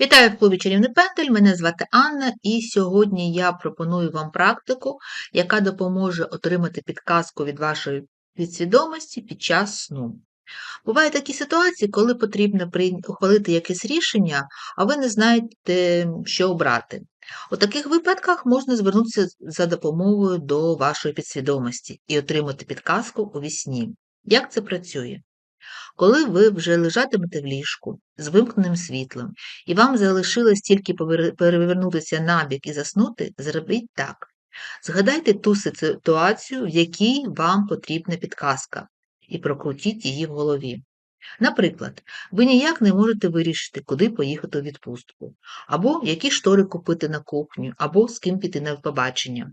Вітаю в клубі Чарівний Пендель. Мене звати Анна, і сьогодні я пропоную вам практику, яка допоможе отримати підказку від вашої підсвідомості під час сну. Бувають такі ситуації, коли потрібно ухвалити якесь рішення, а ви не знаєте, що обрати. У таких випадках можна звернутися за допомогою до вашої підсвідомості і отримати підказку у вісні. Як це працює? Коли ви вже лежатимете в ліжку з вимкненим світлом, і вам залишилось тільки перевернутися набік і заснути, зробіть так. Згадайте ту ситуацію, в якій вам потрібна підказка, і прокрутіть її в голові. Наприклад, ви ніяк не можете вирішити, куди поїхати у відпустку, або які штори купити на кухню, або з ким піти на побачення.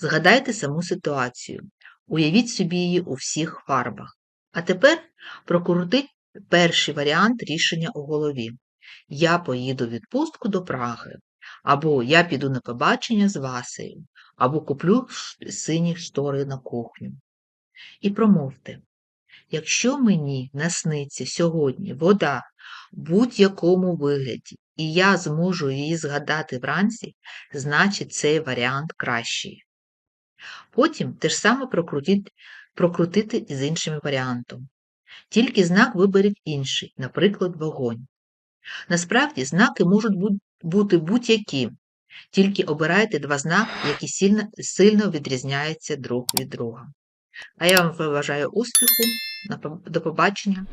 Згадайте саму ситуацію, уявіть собі її у всіх фарбах. А тепер прокрутіть перший варіант рішення у голові. Я поїду в відпустку до Праги, або я піду на побачення з Васею, або куплю сині штори на кухню. І промовте, якщо мені насниться сьогодні вода в будь-якому вигляді, і я зможу її згадати вранці, значить цей варіант кращий. Потім те ж саме прокрутити з іншим варіантом. Тільки знак виберіть інший, наприклад, вогонь. Насправді знаки можуть бути будь-які, тільки обирайте два знаки, які сильно, сильно відрізняються друг від друга. А я вам бажаю успіху, до побачення.